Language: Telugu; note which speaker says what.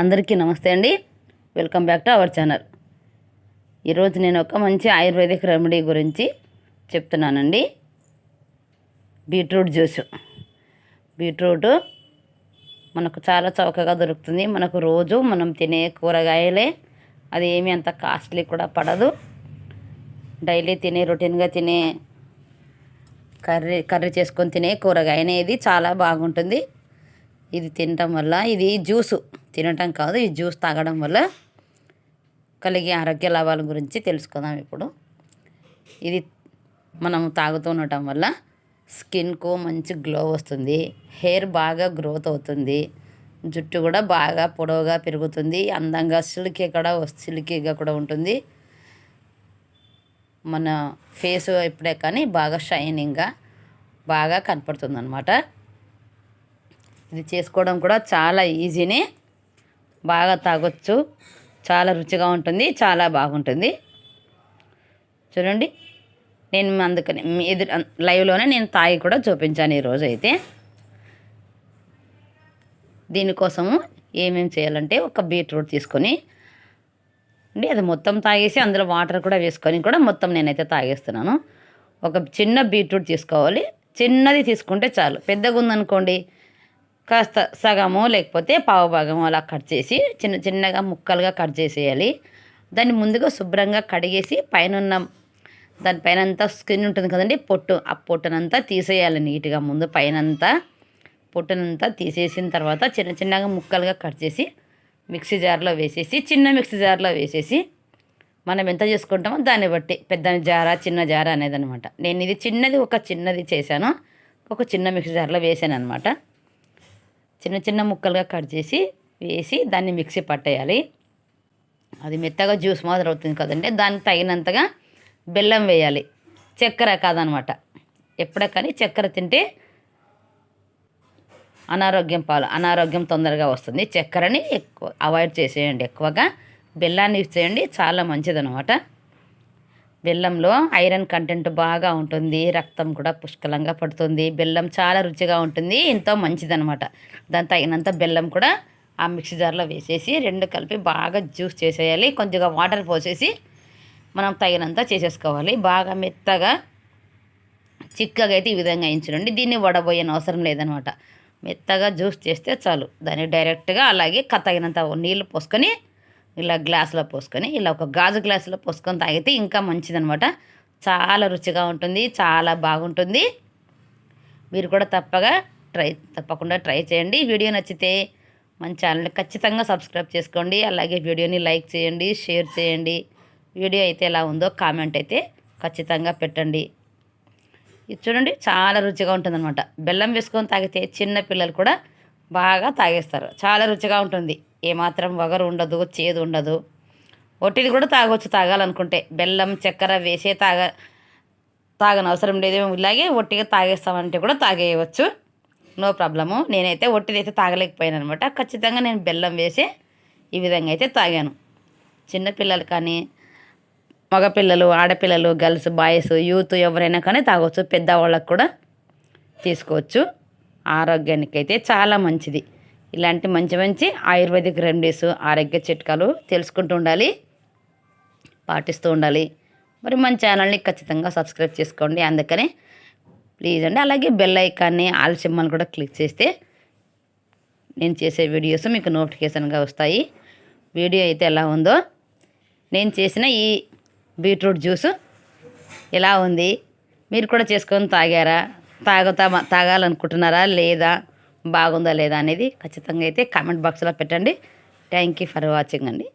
Speaker 1: అందరికీ నమస్తే అండి. Welcome back to our channel ఈరోజు నేను ఒక మంచి ఆయుర్వేదిక్ రెమెడీ గురించి చెప్తున్నానండి. Beetroot juice. బీట్రూట్ మనకు చాలా చౌకగా దొరుకుతుంది. మనకు రోజు మనం తినే కూరగాయలే అది ఏమీ అంత కాస్ట్లీ కూడా పడదు. డైలీ తినే రొటీన్గా తినే కర్రీ కర్రీ చేసుకొని తినే కూరగాయనే ఇది. చాలా బాగుంటుంది. ఇది తినటం వల్ల ఇది జ్యూసు. తినటం కాదు ఈ జ్యూస్ తాగడం వల్ల కలిగే ఆరోగ్య లాభాల గురించి తెలుసుకుందాం ఇప్పుడు. ఇది మనం తాగుతూ ఉండటం వల్ల స్కిన్కు మంచి గ్లో వస్తుంది హెయిర్ బాగా గ్రోత్ అవుతుంది జుట్టు కూడా బాగా పొడవుగా పెరుగుతుంది అందంగా సిల్కీ కూడా సిల్కీగా కూడా ఉంటుంది. మన ఫేస్ ఇప్పుడే కానీ బాగా షైనింగ్గా బాగా కనపడుతుంది అనమాట ఇది చేసుకోవడం కూడా చాలా ఈజీనే. బాగా తాగొచ్చు. చాలా రుచిగా ఉంటుంది చాలా బాగుంటుంది. చూడండి నేను అందుకని మీ ఎదురు లైవ్లోనే నేను తాగి కూడా చూపించాను ఈరోజు అయితే. దీనికోసము ఏమేమి చేయాలంటే ఒక బీట్రూట్ తీసుకొని అండి అది మొత్తం తాగేసి అందులో వాటర్ కూడా వేసుకొని కూడా మొత్తం నేనైతే తాగేస్తున్నాను. ఒక చిన్న బీట్రూట్ తీసుకోవాలి. చిన్నది తీసుకుంటే చాలు. పెద్దగా ఉందనుకోండి కాస్త సగము లేకపోతే పావు భాగము అలా కట్ చేసి చిన్న చిన్నగా ముక్కలుగా కట్ చేసేయాలి. దాన్ని ముందుగా శుభ్రంగా కడిగేసి పైన ఉన్న దానిపైన అంతా స్కిన్ ఉంటుంది కదండి పొట్టు. ఆ పొట్టునంతా తీసేయాలి నీట్గా ముందు పైనంతా. పొట్టునంతా తీసేసిన తర్వాత చిన్న చిన్నగా ముక్కలుగా కట్ చేసి మిక్సీ జార్లో వేసేసి చిన్న మిక్సీ జార్లో వేసేసి మనం ఎంత చేసుకుంటామో దాన్ని బట్టి పెద్ద జార చిన్న జార అనేది అనమాట నేను ఇది చిన్నది ఒక చిన్నది చేశాను. ఒక చిన్న మిక్సీ జార్లో వేసాను అనమాట చిన్న చిన్న ముక్కలుగా కట్ చేసి వేసి దాన్ని మిక్సీ పట్టేయాలి. అది మెత్తగా జ్యూస్ మాదిరి అవుతుంది కదండి. దానికి తగినంతగా బెల్లం వేయాలి. చక్కెర కాదనమాట. ఎప్పుడే కానీ చక్కెర తింటే అనారోగ్యం పాలు అనారోగ్యం తొందరగా వస్తుంది. చక్కెరని ఎక్కువ అవాయిడ్ చేసేయండి. ఎక్కువగా బెల్లాన్ని చేయండి. చాలా మంచిదనమాట. బెల్లంలో ఐరన్ కంటెంట్ బాగా ఉంటుంది రక్తం కూడా పుష్కలంగా పడుతుంది బెల్లం చాలా రుచిగా ఉంటుంది ఎంతో మంచిదనమాట దాని తగినంత బెల్లం కూడా ఆ మిక్సీ జార్లో వేసేసి రెండు కలిపి బాగా జ్యూస్ చేసేయాలి కొద్దిగా వాటర్ పోసేసి మనం తగినంత చేసేసుకోవాలి. బాగా మెత్తగా చిక్కగా అయితే ఈ విధంగా వేయించండి దీన్ని వడబోయని అవసరం లేదనమాట మెత్తగా జ్యూస్ చేస్తే చాలు. దాన్ని డైరెక్ట్గా అలాగే తగినంత నీళ్ళు పోసుకొని ఇలా గ్లాసులో పోసుకొని ఇలా ఒక గాజు గ్లాసులో పోసుకొని తాగితే ఇంకా మంచిదనమాట. చాలా రుచిగా ఉంటుంది చాలా బాగుంటుంది. మీరు కూడా తప్పగా ట్రై తప్పకుండా ట్రై చేయండి. వీడియో నచ్చితే మన ఛానల్ని ఖచ్చితంగా సబ్స్క్రైబ్ చేసుకోండి. అలాగే వీడియోని లైక్ చేయండి షేర్ చేయండి. వీడియో అయితే ఎలా ఉందో కామెంట్ అయితే ఖచ్చితంగా పెట్టండి. ఇది చూడండి చాలా రుచిగా ఉంటుందన్నమాట బెల్లం వేసుకొని తాగితే చిన్న పిల్లలు కూడా బాగా తాగేస్తారు. చాలా రుచిగా ఉంటుంది. ఏమాత్రం వగరు ఉండదు చేదు ఉండదు. ఒట్టిది కూడా తాగొచ్చు తాగాలనుకుంటే. బెల్లం చక్కెర వేసే తాగ తాగని అవసరం లేదు. ఇలాగే ఒట్టిగా తాగేస్తామంటే కూడా తాగేయవచ్చు. No problem. నేనైతే ఒట్టిది అయితే తాగలేకపోయాను అనమాట ఖచ్చితంగా నేను బెల్లం వేసి ఈ విధంగా అయితే తాగాను. చిన్నపిల్లలు కానీ మగపిల్లలు ఆడపిల్లలు గర్ల్స్ బాయ్స్ యూత్ ఎవరైనా కానీ తాగొచ్చు. పెద్దవాళ్ళకు కూడా తీసుకోవచ్చు. ఆరోగ్యానికి అయితే చాలా మంచిది. ఇలాంటి మంచి మంచి ఆయుర్వేదిక్ రెమెడీస్ ఆరోగ్య చిట్కాలు తెలుసుకుంటూ ఉండాలి పాటిస్తూ ఉండాలి. మరి మన ఛానల్ని ఖచ్చితంగా సబ్స్క్రైబ్ చేసుకోండి. అందుకని ప్లీజ్ అండి. అలాగే బెల్ ఐకాన్ని ఆల్ సింబల్ కూడా క్లిక్ చేస్తే నేను చేసే వీడియోస్ మీకు నోటిఫికేషన్గా వస్తాయి. వీడియో అయితే ఎలా ఉందో నేను చేసిన ఈ బీట్రూట్ జ్యూస్ ఎలా ఉంది మీరు కూడా చేసుకొని తాగారా తాగుతా తాగాలనుకుంటున్నారా లేదా బాగుందా లేదా అనేది ఖచ్చితంగా అయితే కామెంట్ బాక్స్లో పెట్టండి. థ్యాంక్ యూ ఫర్ వాచింగ్ అండి.